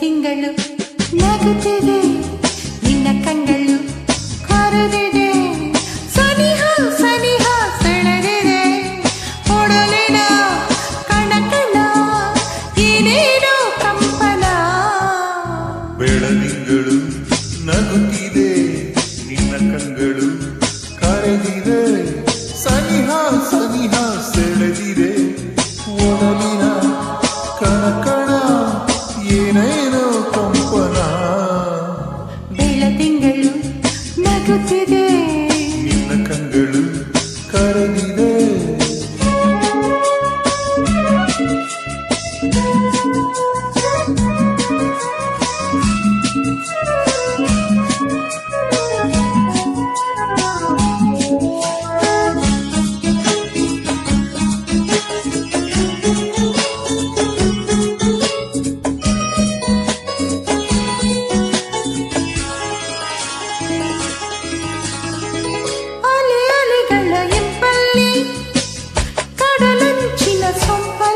ತಿಂಗಳು ನಗುತ್ತಿದೆ ನಿನ್ನ ಕಂಗಳು ಕರೆದಿದೆ ಸನಿಹ ಸನಿ ಕೈಗಳು ನಗುತ್ತಿದೆ. ನಿನ್ನ ಕಣ್ಗಳು ಕರೆದಿದೆ. ಸನಿಹ ಸನಿಹ ಸೆಳೆದಿದೆ. ಒಡಲಿನ ಕಣಕಣ, ಏನೇನೋ ಕಂಪನ. ಬೆಳ ತಿಂಗಳು ನಗುತ್ತಿದೆ.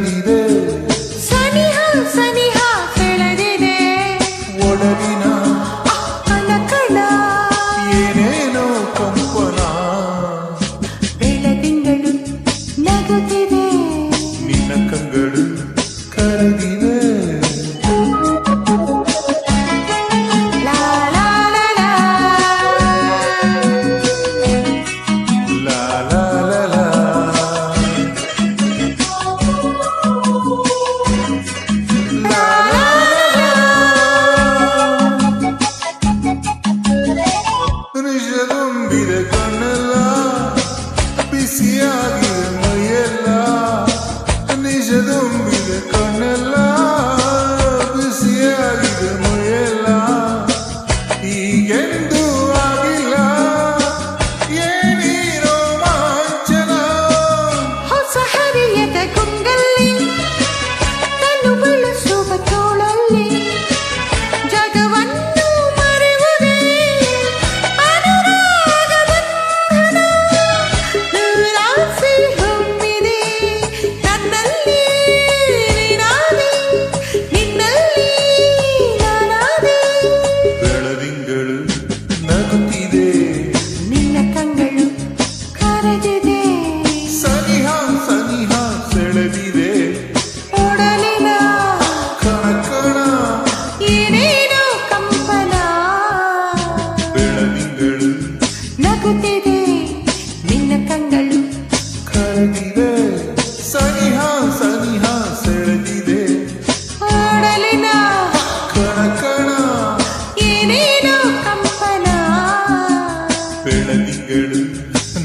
olvidé.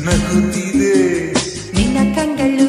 ನಗುತ್ತಿದೆ. ನಿನ್ನ ಕಂಗಳು